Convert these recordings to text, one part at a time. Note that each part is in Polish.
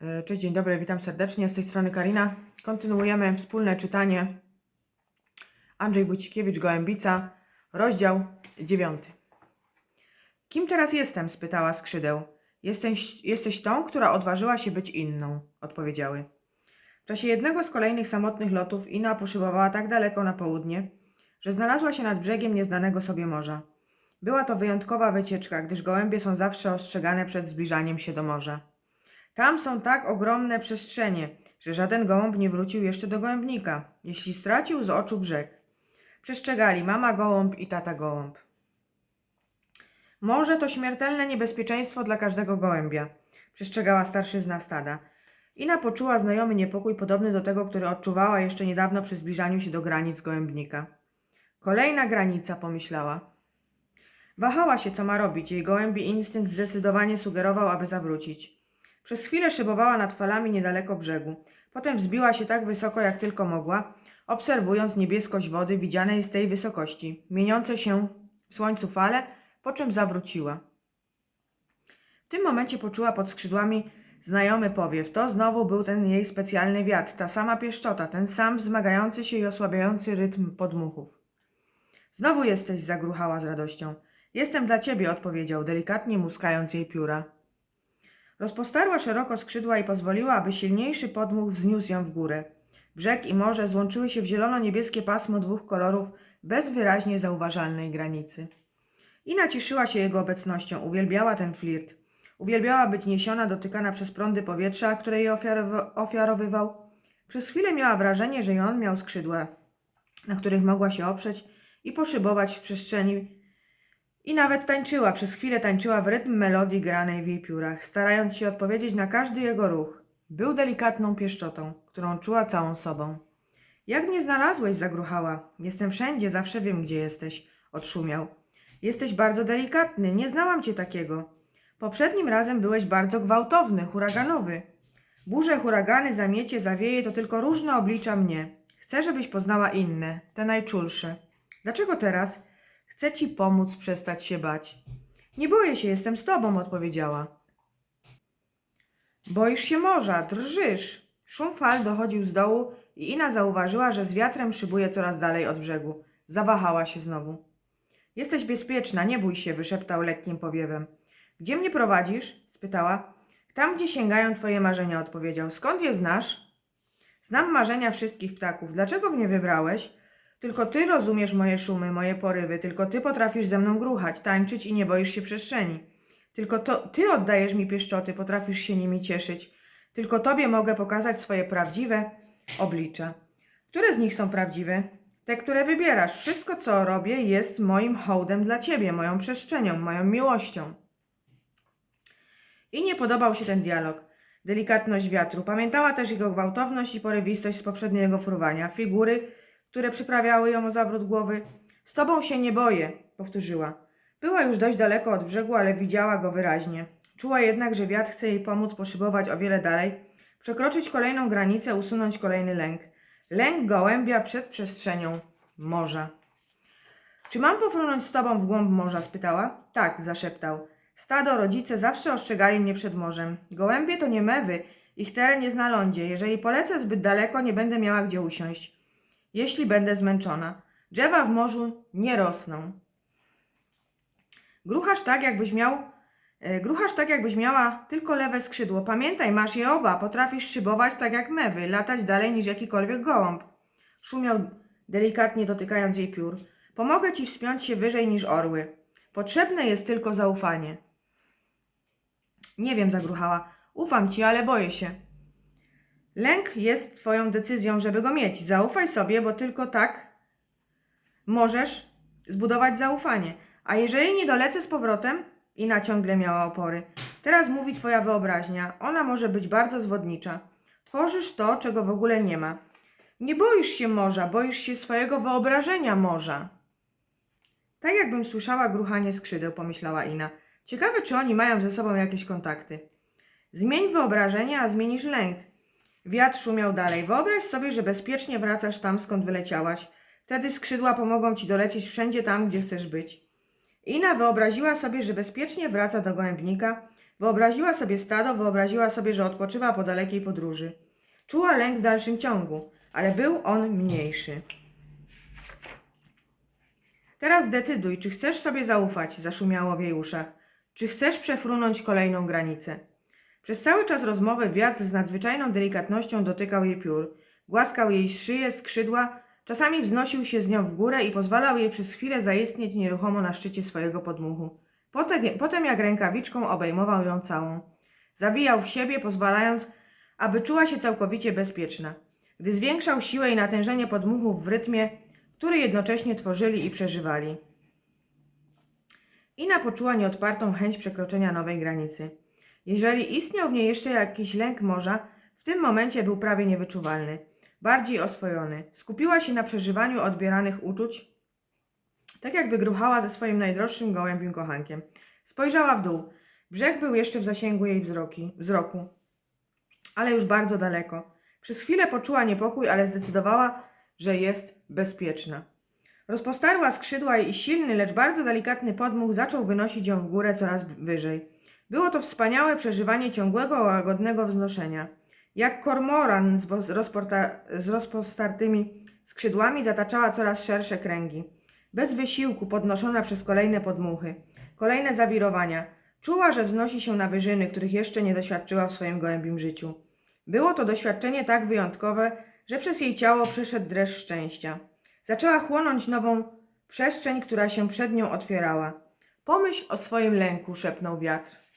E, Cześć, dzień dobry, witam serdecznie. Z tej strony Karina. Kontynuujemy wspólne czytanie Andrzej Wójcikiewicz, Gołębica, rozdział 9. Kim teraz jestem? spytała skrzydeł. Jesteś, jesteś tą, która odważyła się być inną, odpowiedziały. W czasie jednego z kolejnych samotnych lotów Ina poszybowała tak daleko na południe, że znalazła się nad brzegiem nieznanego sobie morza. Była to wyjątkowa wycieczka, gdyż gołębie są zawsze ostrzegane przed zbliżaniem się do morza. Tam są tak ogromne przestrzenie, że żaden gołąb nie wrócił jeszcze do gołębnika, jeśli stracił z oczu brzeg. Przestrzegali mama gołąb i tata gołąb. Morze to śmiertelne niebezpieczeństwo dla każdego gołębia, przestrzegała starszyzna stada. Ina poczuła znajomy niepokój podobny do tego, który odczuwała jeszcze niedawno przy zbliżaniu się do granic gołębnika. Kolejna granica, pomyślała. Wahała się, co ma robić. Jej gołębi instynkt zdecydowanie sugerował, aby zawrócić. Przez chwilę szybowała nad falami niedaleko brzegu. Potem wzbiła się tak wysoko, jak tylko mogła, obserwując niebieskość wody widzianej z tej wysokości, mieniące się w słońcu fale, po czym zawróciła. W tym momencie poczuła pod skrzydłami znajomy powiew. To znowu był ten jej specjalny wiatr, ta sama pieszczota, ten sam wzmagający się i osłabiający rytm podmuchów. Znowu jesteś, zagruchała z radością. Jestem dla ciebie, odpowiedział, delikatnie muskając jej pióra. Rozpostarła szeroko skrzydła i pozwoliła, aby silniejszy podmuch wzniósł ją w górę. Brzeg i morze złączyły się w zielono-niebieskie pasmo dwóch kolorów bez wyraźnie zauważalnej granicy. Ina cieszyła się jego obecnością, uwielbiała ten flirt. Uwielbiała być niesiona, dotykana przez prądy powietrza, które jej ofiarow- ofiarowywał. Przez chwilę miała wrażenie, że i on miał skrzydła, na których mogła się oprzeć i poszybować w przestrzeni i nawet tańczyła, przez chwilę tańczyła w rytm melodii granej w jej piórach, starając się odpowiedzieć na każdy jego ruch. Był delikatną pieszczotą, którą czuła całą sobą. Jak mnie znalazłeś? zagruchała. Jestem wszędzie, zawsze wiem, gdzie jesteś, odszumiał. Jesteś bardzo delikatny, nie znałam cię takiego. Poprzednim razem byłeś bardzo gwałtowny, huraganowy. Burze, huragany, zamiecie, zawieje to tylko różne oblicza mnie. Chcę, żebyś poznała inne, te najczulsze. Dlaczego teraz? Chcę ci pomóc przestać się bać. Nie boję się, jestem z tobą, odpowiedziała. Boisz się morza, drżysz. Szum fal dochodził z dołu i Ina zauważyła, że z wiatrem szybuje coraz dalej od brzegu. Zawahała się znowu. Jesteś bezpieczna, nie bój się, wyszeptał lekkim powiewem. Gdzie mnie prowadzisz? spytała. Tam, gdzie sięgają twoje marzenia, odpowiedział. Skąd je znasz? Znam marzenia wszystkich ptaków. Dlaczego mnie wybrałeś? Tylko ty rozumiesz moje szumy, moje porywy, tylko ty potrafisz ze mną gruchać, tańczyć i nie boisz się przestrzeni. Tylko to ty oddajesz mi pieszczoty, potrafisz się nimi cieszyć. Tylko tobie mogę pokazać swoje prawdziwe oblicze. Które z nich są prawdziwe? Te, które wybierasz. Wszystko, co robię, jest moim hołdem dla ciebie, moją przestrzenią, moją miłością. I nie podobał się ten dialog. Delikatność wiatru. Pamiętała też jego gwałtowność i porywistość z poprzedniego fruwania. Figury, które przyprawiały ją o zawrót głowy. Z tobą się nie boję, powtórzyła. Była już dość daleko od brzegu, ale widziała go wyraźnie. Czuła jednak, że wiatr chce jej pomóc poszybować o wiele dalej, przekroczyć kolejną granicę, usunąć kolejny lęk. Lęk gołębia przed przestrzenią morza. Czy mam pofrunąć z tobą w głąb morza? spytała. Tak, zaszeptał. Stado, rodzice zawsze ostrzegali mnie przed morzem. Gołębie to nie mewy, ich teren jest na lądzie. Jeżeli polecę zbyt daleko, nie będę miała gdzie usiąść. Jeśli będę zmęczona. Drzewa w morzu nie rosną. Gruchasz tak, jakbyś miał. e, Gruchasz tak, jakbyś miała tylko lewe skrzydło. Pamiętaj, masz je oba. Potrafisz szybować tak jak mewy, latać dalej niż jakikolwiek gołąb. Szumiał delikatnie dotykając jej piór. Pomogę ci wspiąć się wyżej niż orły. Potrzebne jest tylko zaufanie. Nie wiem, zagruchała. Ufam ci, ale boję się. Lęk jest twoją decyzją, żeby go mieć. Zaufaj sobie, bo tylko tak możesz zbudować zaufanie. A jeżeli nie dolecę z powrotem, Ina ciągle miała opory. Teraz mówi twoja wyobraźnia. Ona może być bardzo zwodnicza. Tworzysz to, czego w ogóle nie ma. Nie boisz się morza, boisz się swojego wyobrażenia morza. Tak jakbym słyszała gruchanie skrzydeł, pomyślała Ina. Ciekawe, czy oni mają ze sobą jakieś kontakty. Zmień wyobrażenie, a zmienisz lęk. Wiatr szumiał dalej. Wyobraź sobie, że bezpiecznie wracasz tam, skąd wyleciałaś. Wtedy skrzydła pomogą ci dolecieć wszędzie tam, gdzie chcesz być. Ina wyobraziła sobie, że bezpiecznie wraca do gołębnika, Wyobraziła sobie stado, wyobraziła sobie, że odpoczywa po dalekiej podróży. Czuła lęk w dalszym ciągu, ale był on mniejszy. Teraz zdecyduj, czy chcesz sobie zaufać, zaszumiało w jej uszach, czy chcesz przefrunąć kolejną granicę. Przez cały czas rozmowy wiatr z nadzwyczajną delikatnością dotykał jej piór, głaskał jej szyję, skrzydła, czasami wznosił się z nią w górę i pozwalał jej przez chwilę zaistnieć nieruchomo na szczycie swojego podmuchu. Potem, potem jak rękawiczką obejmował ją całą. Zawijał w siebie, pozwalając, aby czuła się całkowicie bezpieczna. Gdy zwiększał siłę i natężenie podmuchów w rytmie, który jednocześnie tworzyli i przeżywali. Ina poczuła nieodpartą chęć przekroczenia nowej granicy. Jeżeli istniał w niej jeszcze jakiś lęk morza, w tym momencie był prawie niewyczuwalny, bardziej oswojony. Skupiła się na przeżywaniu odbieranych uczuć, tak jakby gruchała ze swoim najdroższym gołębim kochankiem. Spojrzała w dół. Brzeg był jeszcze w zasięgu jej wzroki, wzroku, ale już bardzo daleko. Przez chwilę poczuła niepokój, ale zdecydowała, że jest bezpieczna. Rozpostarła skrzydła i silny, lecz bardzo delikatny podmuch zaczął wynosić ją w górę coraz wyżej. Było to wspaniałe przeżywanie ciągłego, łagodnego wznoszenia. Jak kormoran z, rozporta, z rozpostartymi skrzydłami zataczała coraz szersze kręgi. Bez wysiłku podnoszona przez kolejne podmuchy, kolejne zawirowania. Czuła, że wznosi się na wyżyny, których jeszcze nie doświadczyła w swoim gołębim życiu. Było to doświadczenie tak wyjątkowe, że przez jej ciało przeszedł dreszcz szczęścia. Zaczęła chłonąć nową przestrzeń, która się przed nią otwierała. Pomyśl o swoim lęku, szepnął wiatr.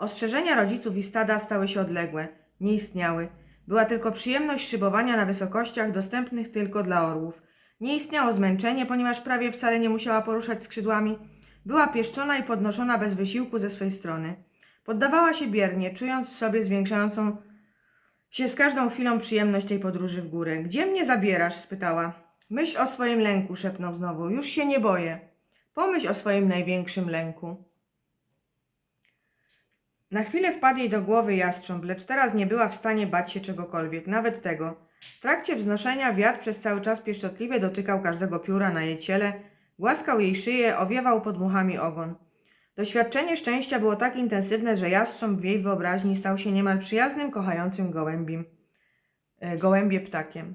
Ostrzeżenia rodziców i stada stały się odległe, nie istniały. Była tylko przyjemność szybowania na wysokościach dostępnych tylko dla orłów. Nie istniało zmęczenie, ponieważ prawie wcale nie musiała poruszać skrzydłami. Była pieszczona i podnoszona bez wysiłku ze swej strony. Poddawała się biernie, czując w sobie zwiększającą się z każdą chwilą przyjemność tej podróży w górę. Gdzie mnie zabierasz? spytała. Myśl o swoim lęku, szepnął znowu. Już się nie boję. Pomyśl o swoim największym lęku. Na chwilę wpadł jej do głowy jastrząb, lecz teraz nie była w stanie bać się czegokolwiek, nawet tego. W trakcie wznoszenia wiatr przez cały czas pieszczotliwie dotykał każdego pióra na jej ciele, głaskał jej szyję, owiewał podmuchami ogon. Doświadczenie szczęścia było tak intensywne, że jastrząb w jej wyobraźni stał się niemal przyjaznym, kochającym gołębim, e, gołębie ptakiem.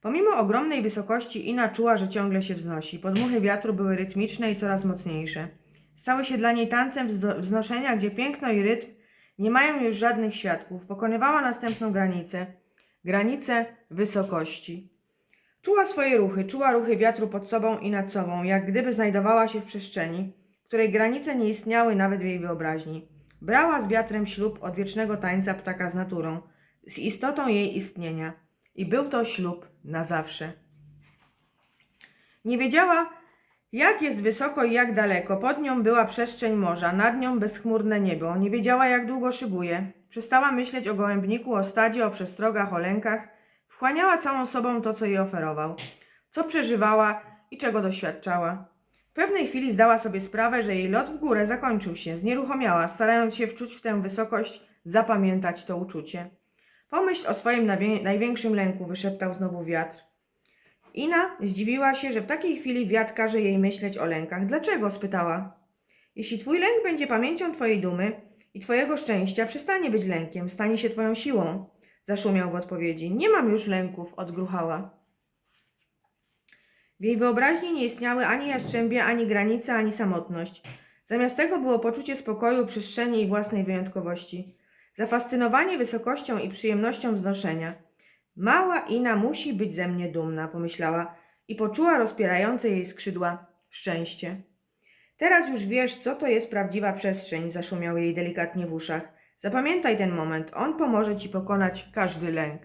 Pomimo ogromnej wysokości Ina czuła, że ciągle się wznosi. Podmuchy wiatru były rytmiczne i coraz mocniejsze. Stały się dla niej tancem wznoszenia, gdzie piękno i rytm nie mają już żadnych świadków. Pokonywała następną granicę. Granicę wysokości. Czuła swoje ruchy, czuła ruchy wiatru pod sobą i nad sobą, jak gdyby znajdowała się w przestrzeni, której granice nie istniały nawet w jej wyobraźni. Brała z wiatrem ślub odwiecznego tańca ptaka z naturą, z istotą jej istnienia. I był to ślub na zawsze. Nie wiedziała, jak jest wysoko i jak daleko. Pod nią była przestrzeń morza, nad nią bezchmurne niebo. Nie wiedziała, jak długo szybuje. Przestała myśleć o gołębniku, o stadzie, o przestrogach, o lękach. Wchłaniała całą sobą to, co jej oferował, co przeżywała i czego doświadczała. W pewnej chwili zdała sobie sprawę, że jej lot w górę zakończył się. Znieruchomiała, starając się wczuć w tę wysokość, zapamiętać to uczucie. Pomyśl o swoim największym lęku, wyszeptał znowu wiatr. Ina zdziwiła się, że w takiej chwili wiatr każe jej myśleć o lękach. Dlaczego? spytała. Jeśli twój lęk będzie pamięcią twojej dumy i twojego szczęścia, przestanie być lękiem, stanie się twoją siłą. Zaszumiał w odpowiedzi. Nie mam już lęków, odgruchała. W jej wyobraźni nie istniały ani jastrzębie, ani granice, ani samotność. Zamiast tego było poczucie spokoju, przestrzeni i własnej wyjątkowości. Zafascynowanie wysokością i przyjemnością wznoszenia. Mała Ina musi być ze mnie dumna, pomyślała i poczuła rozpierające jej skrzydła szczęście. Teraz już wiesz, co to jest prawdziwa przestrzeń, zaszumiał jej delikatnie w uszach. Zapamiętaj ten moment, on pomoże ci pokonać każdy lęk.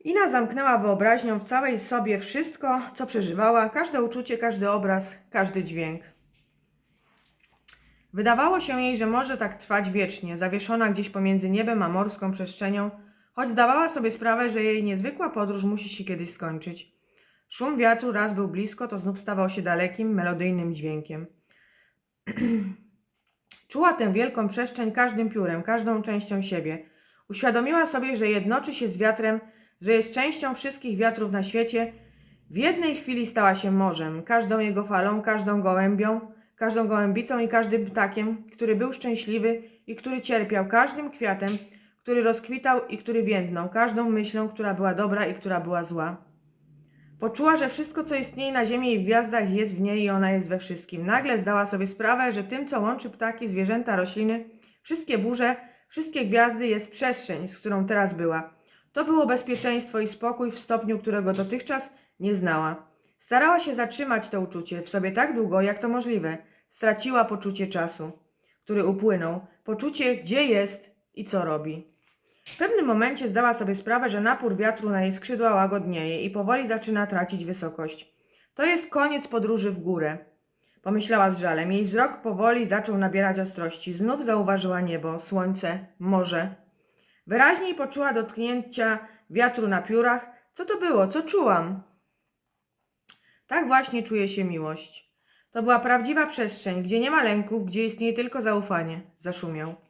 Ina zamknęła wyobraźnią w całej sobie wszystko, co przeżywała, każde uczucie, każdy obraz, każdy dźwięk. Wydawało się jej, że może tak trwać wiecznie, zawieszona gdzieś pomiędzy niebem a morską przestrzenią, choć zdawała sobie sprawę, że jej niezwykła podróż musi się kiedyś skończyć. Szum wiatru raz był blisko, to znów stawał się dalekim, melodyjnym dźwiękiem. Czuła tę wielką przestrzeń każdym piórem, każdą częścią siebie. Uświadomiła sobie, że jednoczy się z wiatrem, że jest częścią wszystkich wiatrów na świecie. W jednej chwili stała się morzem, każdą jego falą, każdą gołębią, każdą gołębicą i każdym ptakiem, który był szczęśliwy i który cierpiał, każdym kwiatem, który rozkwitał i który więdnął, każdą myślą, która była dobra i która była zła. Poczuła, że wszystko, co istnieje na ziemi i w gwiazdach, jest w niej i ona jest we wszystkim. Nagle zdała sobie sprawę, że tym, co łączy ptaki, zwierzęta, rośliny, wszystkie burze, wszystkie gwiazdy, jest przestrzeń, z którą teraz była. To było bezpieczeństwo i spokój w stopniu, którego dotychczas nie znała. Starała się zatrzymać to uczucie w sobie tak długo, jak to możliwe. Straciła poczucie czasu, który upłynął, poczucie, gdzie jest i co robi. W pewnym momencie zdała sobie sprawę, że napór wiatru na jej skrzydła łagodnieje i powoli zaczyna tracić wysokość. To jest koniec podróży w górę. Pomyślała z żalem. Jej wzrok powoli zaczął nabierać ostrości. Znów zauważyła niebo, słońce, morze. Wyraźniej poczuła dotknięcia wiatru na piórach. Co to było? Co czułam? Tak właśnie czuje się miłość. To była prawdziwa przestrzeń, gdzie nie ma lęków, gdzie istnieje tylko zaufanie. Zaszumiał.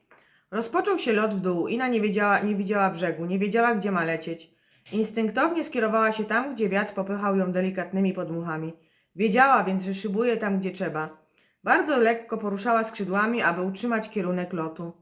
Rozpoczął się lot w dół. Ina nie, wiedziała, nie widziała brzegu, nie wiedziała, gdzie ma lecieć. Instynktownie skierowała się tam, gdzie wiatr popychał ją delikatnymi podmuchami. Wiedziała więc, że szybuje tam, gdzie trzeba. Bardzo lekko poruszała skrzydłami, aby utrzymać kierunek lotu.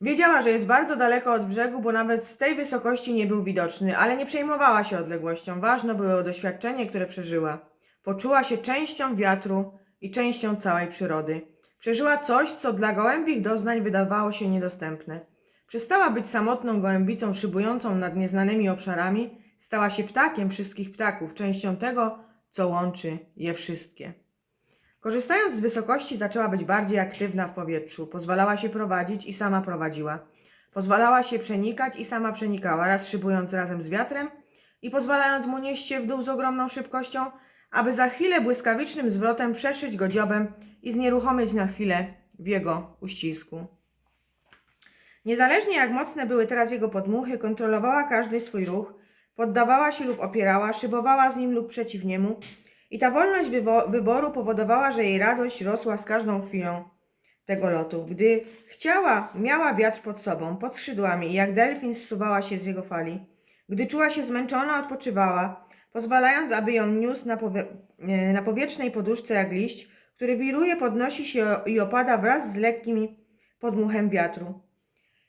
Wiedziała, że jest bardzo daleko od brzegu, bo nawet z tej wysokości nie był widoczny, ale nie przejmowała się odległością. Ważne było doświadczenie, które przeżyła. Poczuła się częścią wiatru i częścią całej przyrody. Przeżyła coś, co dla gołębich doznań wydawało się niedostępne. Przestała być samotną gołębicą szybującą nad nieznanymi obszarami, stała się ptakiem wszystkich ptaków, częścią tego, co łączy je wszystkie. Korzystając z wysokości, zaczęła być bardziej aktywna w powietrzu. Pozwalała się prowadzić i sama prowadziła. Pozwalała się przenikać i sama przenikała, raz szybując razem z wiatrem i pozwalając mu nieść się w dół z ogromną szybkością, aby za chwilę błyskawicznym zwrotem przeszyć go dziobem i znieruchomieć na chwilę w jego uścisku. Niezależnie jak mocne były teraz jego podmuchy, kontrolowała każdy swój ruch, poddawała się lub opierała, szybowała z nim lub przeciw niemu i ta wolność wyboru powodowała, że jej radość rosła z każdą chwilą tego lotu. Gdy chciała, miała wiatr pod sobą, pod skrzydłami i jak delfin zsuwała się z jego fali. Gdy czuła się zmęczona, odpoczywała, pozwalając, aby ją niósł na, powie- e, na powietrznej poduszce jak liść, który wiruje, podnosi się i opada wraz z lekkim podmuchem wiatru.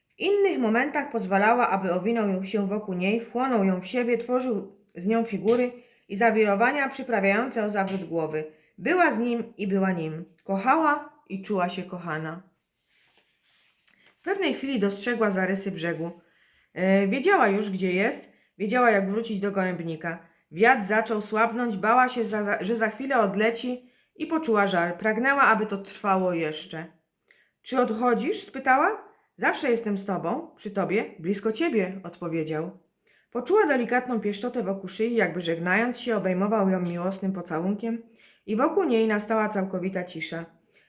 W innych momentach pozwalała, aby owinął się wokół niej, wchłonął ją w siebie, tworzył z nią figury i zawirowania przyprawiające o zawrót głowy. Była z nim i była nim. Kochała i czuła się kochana. W pewnej chwili dostrzegła zarysy brzegu. E, wiedziała już, gdzie jest, wiedziała, jak wrócić do gołębnika. Wiatr zaczął słabnąć, bała się, za, że za chwilę odleci i poczuła żal. Pragnęła, aby to trwało jeszcze. Czy odchodzisz? spytała. Zawsze jestem z tobą, przy tobie, blisko ciebie, odpowiedział. Poczuła delikatną pieszczotę wokół szyi, jakby żegnając się, obejmował ją miłosnym pocałunkiem i wokół niej nastała całkowita cisza.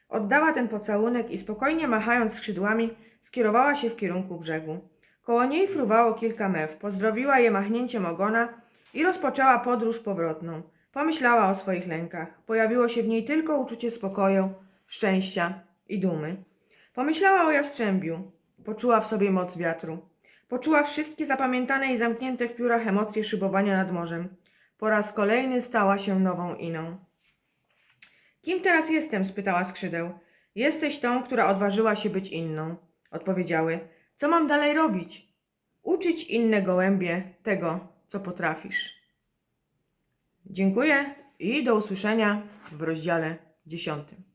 Oddała ten pocałunek i spokojnie machając skrzydłami, skierowała się w kierunku brzegu. Koło niej fruwało kilka mew, pozdrowiła je machnięciem ogona i rozpoczęła podróż powrotną. Pomyślała o swoich lękach. Pojawiło się w niej tylko uczucie spokoju, szczęścia i dumy. Pomyślała o jastrzębiu. Poczuła w sobie moc wiatru. Poczuła wszystkie zapamiętane i zamknięte w piórach emocje szybowania nad morzem. Po raz kolejny stała się nową Iną. Kim teraz jestem? spytała skrzydeł. Jesteś tą, która odważyła się być inną. Odpowiedziały. Co mam dalej robić? Uczyć inne gołębie tego, co potrafisz. Dziękuję i do usłyszenia w rozdziale dziesiątym.